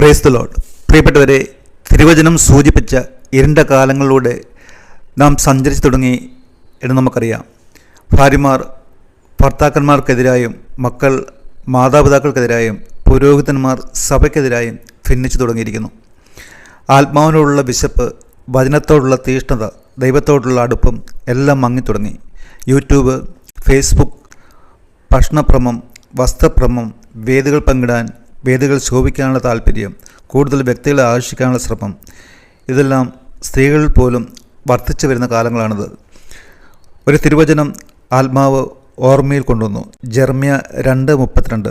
Praise പ്രിയപ്പെട്ടവരെ തിരുവചനം സൂചിപ്പിച്ച ഇരുണ്ട കാലങ്ങളിലൂടെ നാം സഞ്ചരിച്ചു തുടങ്ങി എന്ന് നമുക്കറിയാം. ഭാര്യമാർ ഭർത്താക്കന്മാർക്കെതിരായും മക്കൾ മാതാപിതാക്കൾക്കെതിരായും പുരോഹിതന്മാർ സഭയ്ക്കെതിരായും ഭിന്നിച്ചു തുടങ്ങിയിരിക്കുന്നു. ആത്മാവിനോടുള്ള വിശപ്പ് വചനത്തോടുള്ള തീഷ്ണത ദൈവത്തോടുള്ള അടുപ്പം എല്ലാം മങ്ങിത്തുടങ്ങി യൂട്യൂബ് ഫേസ്ബുക്ക് ഭക്ഷണഭ്രമം വസ്ത്രഭ്രമം വേദികൾ പങ്കിടാൻ വേദികൾ ശോഭിക്കാനുള്ള താല്പര്യം കൂടുതൽ വ്യക്തികളെ ആകർഷിക്കാനുള്ള ശ്രമം ഇതെല്ലാം സ്ത്രീകളിൽ പോലും വർദ്ധിച്ചു വരുന്ന കാലങ്ങളാണിത്. ഒരു തിരുവചനം ആത്മാവ് ഓർമ്മയിൽ കൊണ്ടുവന്നു. ജർമ്മിയ രണ്ട് മുപ്പത്തിരണ്ട്.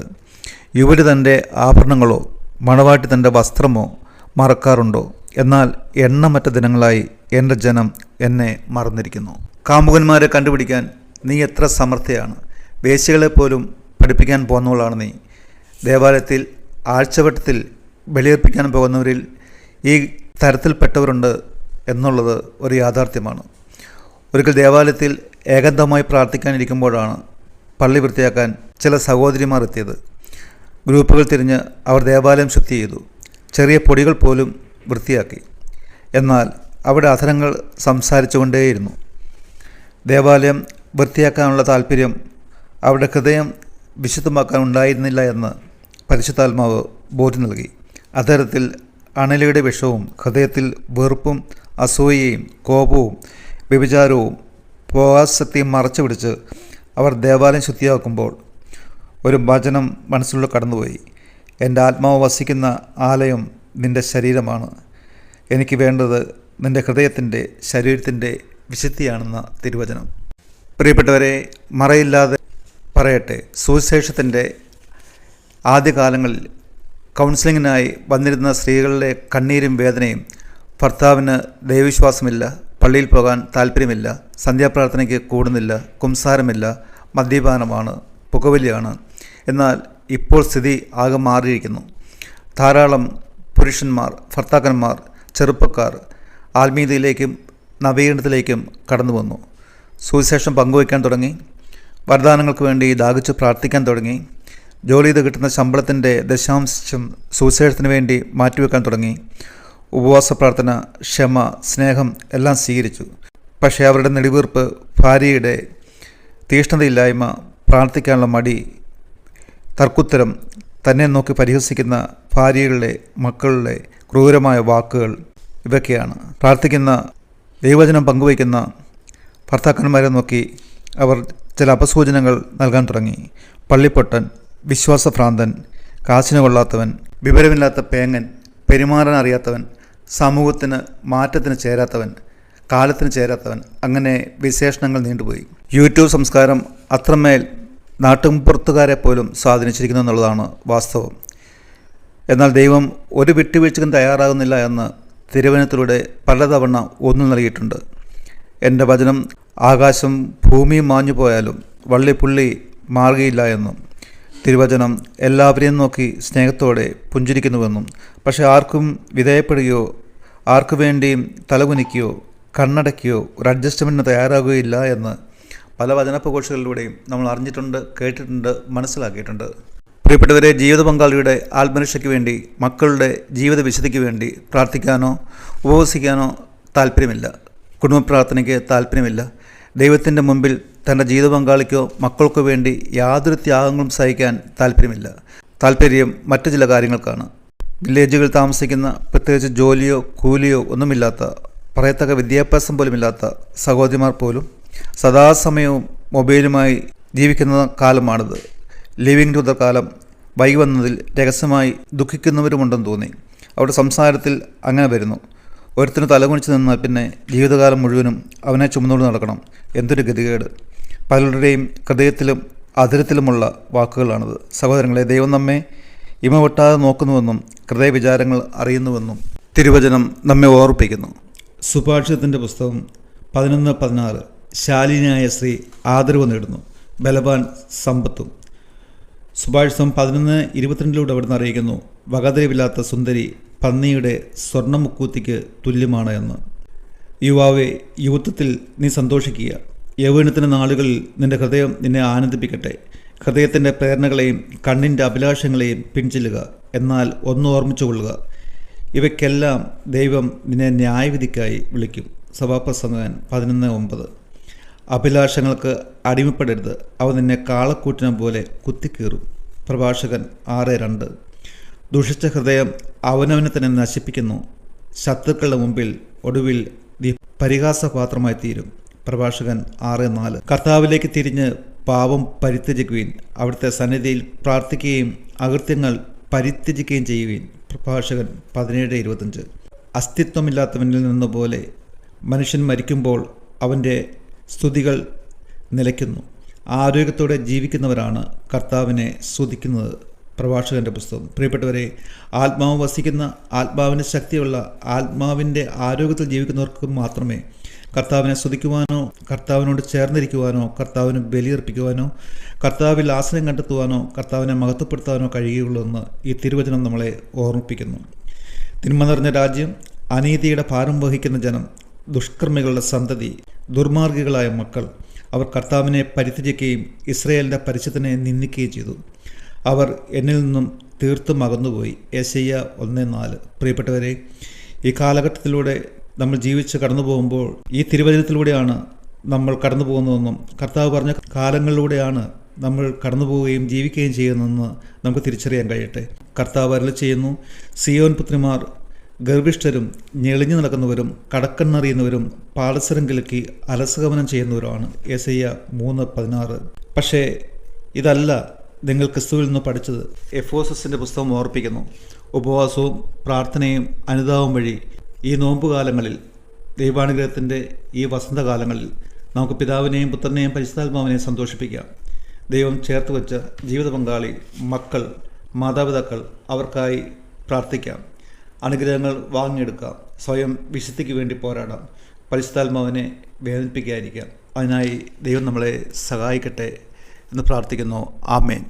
യുവതി തന്റെ ആഭരണങ്ങളോ മണവാട്ടി തന്റെ വസ്ത്രമോ മറക്കാറുണ്ടോ? എന്നാൽ എണ്ണമറ്റ ദിനങ്ങളായി എന്റെ ജനം എന്നെ മറന്നിരിക്കുന്നു. കാമുകന്മാരെ കണ്ടുപിടിക്കാൻ നീ എത്ര സമർത്ഥയാണ്. വേശികളെ പോലും പഠിപ്പിക്കാൻ പോകുന്നവളാണ് നീ. ദേവാലയത്തിൽ ആഴ്ചവട്ടത്തിൽ ബലിയർപ്പിക്കാൻ പോകുന്നവരിൽ ഈ തരത്തിൽപ്പെട്ടവരുണ്ട് എന്നുള്ളത് ഒരു യാഥാർത്ഥ്യമാണ്. ഒരിക്കൽ ദേവാലയത്തിൽ ഏകാന്തമായി പ്രാർത്ഥിക്കാനിരിക്കുമ്പോഴാണ് പള്ളി വൃത്തിയാക്കാൻ ചില സഹോദരിമാർ എത്തിയത്. ഗ്രൂപ്പുകൾ തിരിഞ്ഞ് അവർ ദേവാലയം ശുദ്ധി ചെയ്തു. ചെറിയ പൊടികൾ പോലും വൃത്തിയാക്കി. എന്നാൽ അവിടെ അധരങ്ങൾ സംസാരിച്ചുകൊണ്ടേയിരുന്നു. ദേവാലയം വൃത്തിയാക്കാനുള്ള താല്പര്യം അവരുടെ ഹൃദയം വിശുദ്ധമാക്കാൻ ഉണ്ടായിരുന്നില്ല എന്ന് പരിശുദ്ധാത്മാവ് ബോധ്യം നൽകി. അത്തരത്തിൽ അണലിയുടെ വിഷവും ഹൃദയത്തിൽ വെറുപ്പും അസൂയയും കോപവും വ്യഭിചാരവും പോകാസക്തിയും മറച്ചു പിടിച്ച് അവർ ദേവാലയം ശുദ്ധിയാക്കുമ്പോൾ ഒരു വചനം മനസ്സിലൂടെ കടന്നുപോയി. എന്റെ ആത്മാവ് വസിക്കുന്ന ആലയം നിന്റെ ശരീരമാണ്. എനിക്ക് വേണ്ടത് നിന്റെ ഹൃദയത്തിന്റെ ശരീരത്തിന്റെ വിശുദ്ധിയാണെന്ന തിരുവചനം. പ്രിയപ്പെട്ടവരെ മറയില്ലാതെ പറയട്ടെ. സുവിശേഷത്തിന്റെ ആദ്യകാലങ്ങളിൽ കൗൺസിലിങ്ങിനായി വന്നിരുന്ന സ്ത്രീകളുടെ കണ്ണീരും വേദനയും ഭർത്താവിന് ദൈവവിശ്വാസമില്ല പള്ളിയിൽ പോകാൻ താല്പര്യമില്ല സന്ധ്യാപ്രാർത്ഥനയ്ക്ക് കൂടുന്നില്ല കുംസാരമില്ല മദ്യപാനമാണ് പുകവലിയാണ്. എന്നാൽ ഇപ്പോൾ സ്ഥിതി ആകെ മാറിയിരിക്കുന്നു. ധാരാളം പുരുഷന്മാർ ഭർത്താക്കന്മാർ ചെറുപ്പക്കാർ ആത്മീയതയിലേക്കും നവീകരണത്തിലേക്കും കടന്നു വന്നു. സുവിശേഷം പങ്കുവയ്ക്കാൻ തുടങ്ങി. വരദാനങ്ങൾക്ക് വേണ്ടി ദാഹിച്ച് പ്രാർത്ഥിക്കാൻ തുടങ്ങി. ജോലി ചെയ്ത് കിട്ടുന്ന ശമ്പളത്തിന്റെ ദശാംശം സുവിശേഷത്തിന് വേണ്ടി മാറ്റിവെക്കാൻ തുടങ്ങി. ഉപവാസ പ്രാർത്ഥന ക്ഷമ സ്നേഹം എല്ലാം സ്വീകരിച്ചു. പക്ഷേ അവരുടെ നെടിവീർപ്പ് ഭാര്യയുടെ തീഷ്ണതയില്ലായ്മ പ്രാർത്ഥിക്കാനുള്ള മടി തർക്കുത്തരം തന്നെ നോക്കി പരിഹസിക്കുന്ന ഭാര്യകളുടെ മക്കളുടെ ക്രൂരമായ വാക്കുകൾ ഇതൊക്കെയാണ് പ്രാർത്ഥിക്കുന്ന ദൈവചനം പങ്കുവയ്ക്കുന്ന ഭർത്താക്കന്മാരെ നോക്കി അവർ ചില അപസൂചനകൾ നൽകാൻ തുടങ്ങി. പള്ളിപ്പൊട്ടൻ വിശ്വാസഭ്രാന്തൻ കാശിന് കൊള്ളാത്തവൻ വിവരമില്ലാത്ത പേങ്ങൻ പെരുമാറാൻ അറിയാത്തവൻ സമൂഹത്തിന് മാറ്റത്തിന് ചേരാത്തവൻ കാലത്തിന് ചേരാത്തവൻ അങ്ങനെ വിശേഷണങ്ങൾ നീണ്ടുപോയി. യൂട്യൂബ് സംസ്കാരം അത്രമേൽ നാട്ടുംപുറത്തുകാരെ പോലും സ്വാധീനിച്ചിരിക്കുന്നു എന്നുള്ളതാണ് വാസ്തവം. എന്നാൽ ദൈവം ഒരു വിട്ടുവീഴ്ചയ്ക്കും തയ്യാറാകുന്നില്ല എന്ന് തിരുവനന്തപുരത്തിലൂടെ പലതവണ ഒന്നു നൽകിയിട്ടുണ്ട്. എന്റെ വചനം ആകാശം ഭൂമിയും മാഞ്ഞു പോയാലും വള്ളിപ്പുള്ളി മാറുകയില്ല എന്നും. തിരുവചനം എല്ലാവരെയും നോക്കി സ്നേഹത്തോടെ പുഞ്ചിരിക്കുന്നുവെന്നും പക്ഷെ ആർക്കും വിധേയപ്പെടുകയോ ആർക്കു വേണ്ടിയും തലകുനിക്കുകയോ കണ്ണടയ്ക്കുകയോ ഒരു അഡ്ജസ്റ്റ്മെന്റിന് തയ്യാറാകുകയില്ല എന്ന് പല വചനപ്രഘോഷങ്ങളിലൂടെയും നമ്മൾ അറിഞ്ഞിട്ടുണ്ട് കേട്ടിട്ടുണ്ട് മനസ്സിലാക്കിയിട്ടുണ്ട്. പ്രിയപ്പെട്ടവരെ ജീവിത പങ്കാളിയുടെ ആത്മരക്ഷയ്ക്ക് വേണ്ടി മക്കളുടെ ജീവിത വിശുദ്ധിക്ക് വേണ്ടി പ്രാർത്ഥിക്കാനോ ഉപവസിക്കാനോ താല്പര്യമില്ല കുടുംബ പ്രാർത്ഥനയ്ക്ക് താല്പര്യമില്ല ദൈവത്തിന്റെ മുമ്പിൽ തന്റെ ജീവിത പങ്കാളിക്കോ മക്കൾക്കോ വേണ്ടി യാതൊരു ത്യാഗങ്ങളും സഹിക്കാൻ താല്പര്യമില്ല താല്പര്യം മറ്റു ചില കാര്യങ്ങൾക്കാണ്. വില്ലേജുകളിൽ താമസിക്കുന്ന പ്രത്യേകിച്ച് ജോലിയോ കൂലിയോ ഒന്നുമില്ലാത്ത പറയത്തക്ക വിദ്യാഭ്യാസം പോലുമില്ലാത്ത സഹോദരിമാർ പോലും സദാസമയവും മൊബൈലുമായി ജീവിക്കുന്ന കാലമാണിത്. ലിവിങ് ടു ദ കാലം വൈകി വന്നതിൽ രഹസ്യമായി ദുഃഖിക്കുന്നവരുമുണ്ടെന്ന് തോന്നി. അവരുടെ സംസാരത്തിൽ അങ്ങനെ വരുന്നു. ഒരുത്തിന് തലകുണിച്ച് നിന്നാൽ പിന്നെ ജീവിതകാലം മുഴുവനും അവനെ ചുമന്നുകൊണ്ട് നടക്കണം. എന്തൊരു ഗതികേട്. പലരുടെയും ഹൃദയത്തിലും അതിരത്തിലുമുള്ള വാക്കുകളാണിത്. സഹോദരങ്ങളെ ദൈവം നമ്മെ ഇമവെട്ടാതെ നോക്കുന്നുവെന്നും ഹൃദയവിചാരങ്ങൾ അറിയുന്നുവെന്നും തിരുവചനം നമ്മെ ഓർപ്പിക്കുന്നു. സുഭാഷിതത്തിന്റെ പുസ്തകം പതിനൊന്ന് പതിനാറ് ശാലിനിയായ സ്ത്രീ ആദരവ് നേടുന്നു. ബലവാൻ സമ്പത്തും. സുഭാഷിതം പതിനൊന്ന് ഇരുപത്തിരണ്ടിലൂടെ അവിടുന്ന് അറിയിക്കുന്നു വകതിരിവില്ലാത്ത സുന്ദരി പന്നിയുടെ സ്വർണമുക്കൂത്തിക്ക് തുല്യമാണ് എന്ന്. യുവാവെ യുവത്വത്തിൽ നീ സന്തോഷിക്കുക. യൗവനത്തിന്റെ നാളുകളിൽ നിന്റെ ഹൃദയം നിന്നെ ആനന്ദിപ്പിക്കട്ടെ. ഹൃദയത്തിന്റെ പ്രേരണകളെയും കണ്ണിന്റെ അഭിലാഷങ്ങളെയും പിൻചെല്ലുക. എന്നാൽ ഒന്ന് ഓർമ്മിച്ചു കൊള്ളുക. ഇവയ്ക്കെല്ലാം ദൈവം നിന്നെ ന്യായവിധിക്കായി വിളിക്കും. സഭാപ്രസംഗൻ പതിനൊന്ന് ഒമ്പത്. അഭിലാഷങ്ങൾക്ക് അടിമപ്പെടരുത്. അവ നിന്നെ കാളക്കൂറ്റിനെ പോലെ കുത്തിക്കീറും. പ്രഭാഷകൻ ആറ് രണ്ട്. ദുഷിച്ച ഹൃദയം അവനവനെ തന്നെ നശിപ്പിക്കുന്നു. ശത്രുക്കളുടെ മുമ്പിൽ ഒടുവിൽ പരിഹാസപാത്രമായി തീരും. പ്രഭാഷകൻ ആറ് നാല്. കർത്താവിലേക്ക് തിരിഞ്ഞ് പാപം പരിത്യജിക്കുവിൻ. അവിടുത്തെ സന്നിധിയിൽ പ്രാർത്ഥിക്കുകയും അകൃത്യങ്ങൾ പരിത്യജിക്കുകയും ചെയ്യുവിൻ. പ്രഭാഷകൻ പതിനേഴ് ഇരുപത്തഞ്ച്. അസ്തിത്വമില്ലാത്തവനിൽ നിന്ന പോലെ മനുഷ്യൻ മരിക്കുമ്പോൾ അവന്റെ സ്തുതികൾ നിലയ്ക്കുന്നു. ആരോഗ്യത്തോടെ ജീവിക്കുന്നവരാണ് കർത്താവിനെ സ്തുതിക്കുന്നത്. പ്രഭാഷകന്റെ പുസ്തകം. പ്രിയപ്പെട്ടവരെ ആത്മാവ് വസിക്കുന്ന ആത്മാവിന് ശക്തിയുള്ള ആത്മാവിന്റെ ആരോഗ്യത്തിൽ ജീവിക്കുന്നവർക്ക് മാത്രമേ കർത്താവിനെ സ്തുതിക്കുവാനോ കർത്താവിനോട് ചേർന്നിരിക്കുവാനോ കർത്താവിന് ബലിയർപ്പിക്കുവാനോ കർത്താവിൽ ആശ്രയം കണ്ടെത്തുവാനോ കർത്താവിനെ മഹത്വപ്പെടുത്താനോ കഴിയുകയുള്ളൂ എന്ന് ഈ തിരുവചനം നമ്മളെ ഓർമ്മിപ്പിക്കുന്നു. തിന്മ നിറഞ്ഞ രാജ്യം അനീതിയുടെ ഭാരം വഹിക്കുന്ന ജനം ദുഷ്കർമ്മികളുടെ സന്തതി ദുർമാർഗികളായ മക്കൾ അവർ കർത്താവിനെ പരിത്യജിക്കുകയും ഇസ്രയേലിന്റെ പരിശുദ്ധനെ നിന്ദിക്കുകയും ചെയ്തു. അവർ എന്നിൽ നിന്നും തീർത്തും അകന്നുപോയി. ഏശയ്യ ഒന്ന് നാല് പ്രിയപ്പെട്ടവരെ ഈ കാലഘട്ടത്തിലൂടെ നമ്മൾ ജീവിച്ച് കടന്നു പോകുമ്പോൾ ഈ തിരുവചനത്തിലൂടെയാണ് നമ്മൾ കടന്നു പോകുന്നതെന്നും കർത്താവ് പറഞ്ഞ കാലങ്ങളിലൂടെയാണ് നമ്മൾ കടന്നു പോവുകയും ജീവിക്കുകയും ചെയ്യുന്നതെന്ന് നമുക്ക് തിരിച്ചറിയാൻ കഴിയട്ടെ. കർത്താവ് അരളി ചെയ്യുന്നു സിയോൻ പുത്രിമാർ ഗർഭിഷ്ഠരും ഞെളിഞ്ഞു നടക്കുന്നവരും കടക്കെന്നറിയുന്നവരും പാളസരം കിലക്കി അലസഗമനം ചെയ്യുന്നവരുമാണ്. എസയ്യ മൂന്ന് പതിനാറ്. പക്ഷേ ഇതല്ല നിങ്ങൾ ക്രിസ്തുവിൽ നിന്ന് പഠിച്ചത്? എഫോസസിന്റെ പുസ്തകം ഓർപ്പിക്കുന്നു. ഉപവാസവും പ്രാർത്ഥനയും അനുതാവും വഴി ഈ നോമ്പുകാലങ്ങളിൽ ദൈവാനുഗ്രഹത്തിന്റെ ഈ വസന്തകാലങ്ങളിൽ നമുക്ക് പിതാവിനെയും പുത്രനെയും പരിശുദ്ധാത്മാവിനെയും സന്തോഷിപ്പിക്കാം. ദൈവം ചേർത്ത് വെച്ച ജീവിത പങ്കാളി മക്കൾ മാതാപിതാക്കൾ അവർക്കായി പ്രാർത്ഥിക്കാം. അനുഗ്രഹങ്ങൾ വാങ്ങിയെടുക്കാം. സ്വയം വിശുദ്ധിക്ക് വേണ്ടി പോരാടാം. പരിശുദ്ധാത്മാവിനെ വേദനിപ്പിക്കാതിരിക്കാം. അതിനായി ദൈവം നമ്മളെ സഹായിക്കട്ടെ. എന്ന് പ്രാർത്ഥിക്കുന്നു. ആമേൻ.